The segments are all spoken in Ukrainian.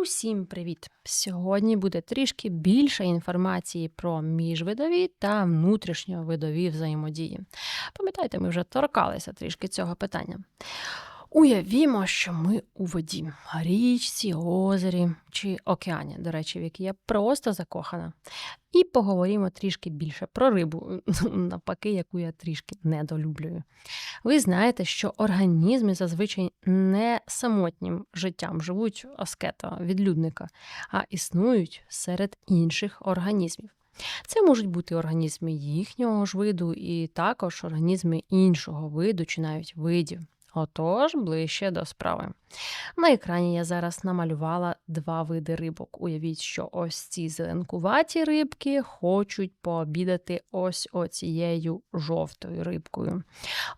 Усім привіт! Сьогодні буде трішки більше інформації про міжвидові та внутрішньовидові взаємодії. Пам'ятаєте, ми вже торкалися трішки цього питання. Уявімо, що ми у воді, річці, озері чи океані, до речі, в якій я просто закохана. І поговоримо трішки більше про рибу, навпаки, яку я трішки недолюблюю. Ви знаєте, що організми зазвичай не самотнім життям живуть аскета, відлюдника, а існують серед інших організмів. Це можуть бути організми їхнього ж виду, і також організми іншого виду чи навіть видів. Отож, ближче до справи. На екрані я зараз намалювала два види рибок. Уявіть, що ось ці зеленкуваті рибки хочуть пообідати ось оцією жовтою рибкою.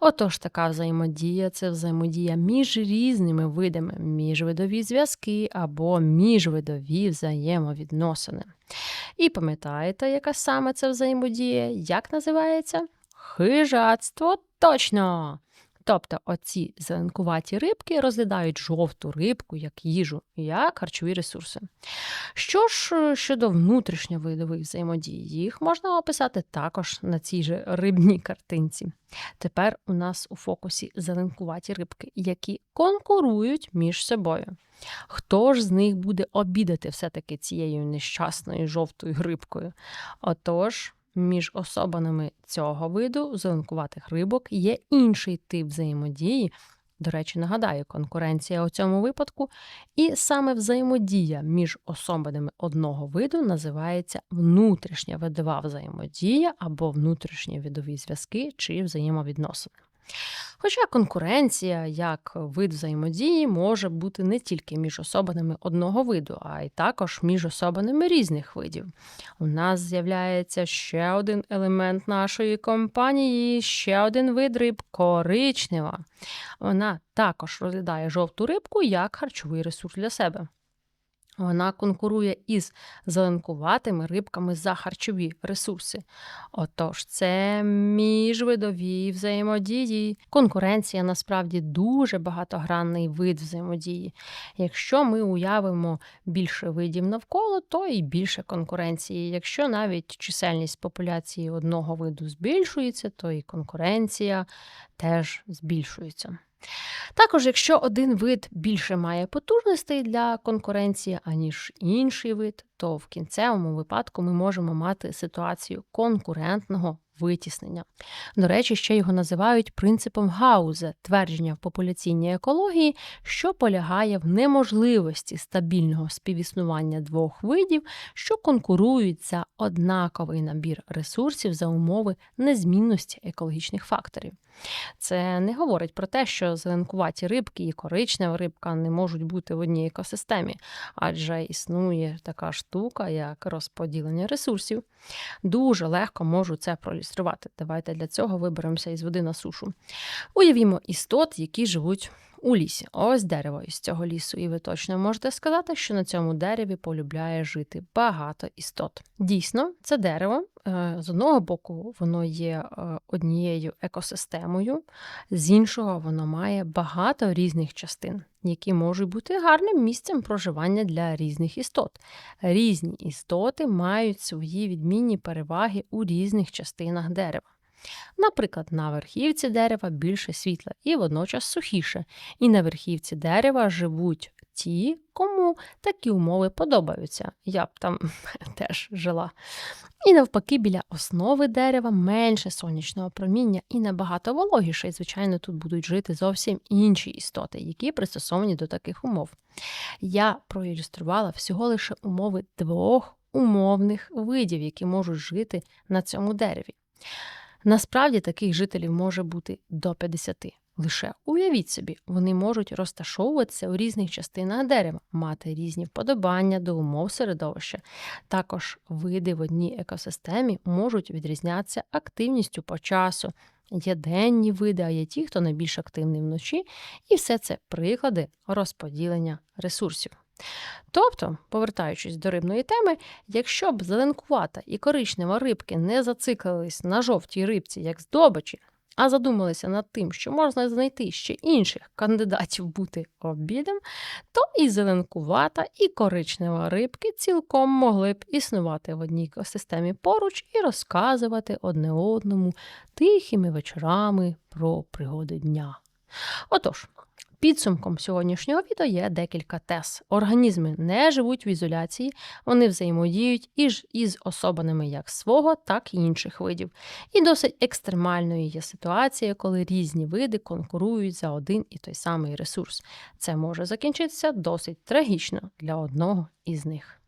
Отож, така взаємодія це взаємодія між різними видами, міжвидові зв'язки або міжвидові взаємовідносини. І пам'ятаєте, яка саме це взаємодія? Як називається? Хижацтво точно! Тобто оці зеленкуваті рибки розглядають жовту рибку як їжу, як харчові ресурси. Що ж е, щодо внутрішньовидових взаємодій, їх можна описати також на цій же рибній картинці. Тепер у нас у фокусі зеленкуваті рибки, які конкурують між собою. Хто ж з них буде обідати все-таки цією нещасною жовтою рибкою? Отож. Між особинами цього виду зеленкуватих рибок є інший тип взаємодії. До речі, нагадаю, конкуренція у цьому випадку, і саме взаємодія між особинами одного виду називається внутрішня видова взаємодія або внутрішні видові зв'язки чи взаємовідносини. Хоча конкуренція як вид взаємодії може бути не тільки між особинами одного виду, а й також між особинами різних видів. У нас з'являється ще один елемент нашої компанії, ще один вид риб коричнева. Вона також розглядає жовту рибку як харчовий ресурс для себе. Вона конкурує із зеленкуватими рибками за харчові ресурси. Отож, це міжвидові взаємодії. Конкуренція насправді дуже багатогранний вид взаємодії. Якщо ми уявимо більше видів навколо, то і більше конкуренції. Якщо навіть чисельність популяції одного виду збільшується, то і конкуренція теж збільшується. Також, якщо один вид більше має потужностей для конкуренції, аніж інший вид, то в кінцевому випадку ми можемо мати ситуацію конкурентного витіснення. До речі, ще його називають принципом Гаузе, твердження в популяційній екології, що полягає в неможливості стабільного співіснування двох видів, що конкурують за однаковий набір ресурсів за умови незмінності екологічних факторів. Це не говорить про те, що зеленкуваті рибки і коричнева рибка не можуть бути в одній екосистемі, адже існує така штука, як розподілення ресурсів. Дуже легко можу це проілюструвати. Давайте для цього виберемося із води на сушу. Уявімо істот, які живуть у лісі. Ось дерево із цього лісу, і ви точно можете сказати, що на цьому дереві полюбляє жити багато істот. Дійсно, це дерево з одного боку, воно є е, однією екосистемою, з іншого, воно має багато різних частин. Які можуть бути гарним місцем проживання для різних істот. Різні істоти мають свої відмінні переваги у різних частинах дерева. Наприклад, на верхівці дерева більше світла і водночас сухіше, і на верхівці дерева живуть ті, кому такі умови подобаються. Я б там теж жила. І навпаки, біля основи дерева менше сонячного проміння і набагато вологіше, і, звичайно, тут будуть жити зовсім інші істоти, які пристосовані до таких умов. Я проілюструвала всього лише умови двох умовних видів, які можуть жити на цьому дереві. Насправді таких жителів може бути до 50. Лише уявіть собі, вони можуть розташовуватися у різних частинах дерева, мати різні вподобання до умов середовища. Також види в одній екосистемі можуть відрізнятися активністю по часу. Є денні види, а є ті, хто найбільш активний вночі, і все це приклади розподілення ресурсів. Тобто, повертаючись до рибної теми, якщо б зеленкувата і коричнева рибки не зациклились на жовтій рибці, як здобичі, а задумалися над тим, що можна знайти ще інших кандидатів бути обідом, то і зеленкувата, і коричнева рибки цілком могли б існувати в одній екосистемі поруч і розказувати одне одному тихими вечорами про пригоди дня. Отож, підсумком сьогоднішнього відео є декілька тез. Організми не живуть в ізоляції, вони взаємодіють із, із особинами як свого, так і інших видів. І досить екстремальною є ситуація, коли різні види конкурують за один і той самий ресурс. Це може закінчитися досить трагічно для одного із них.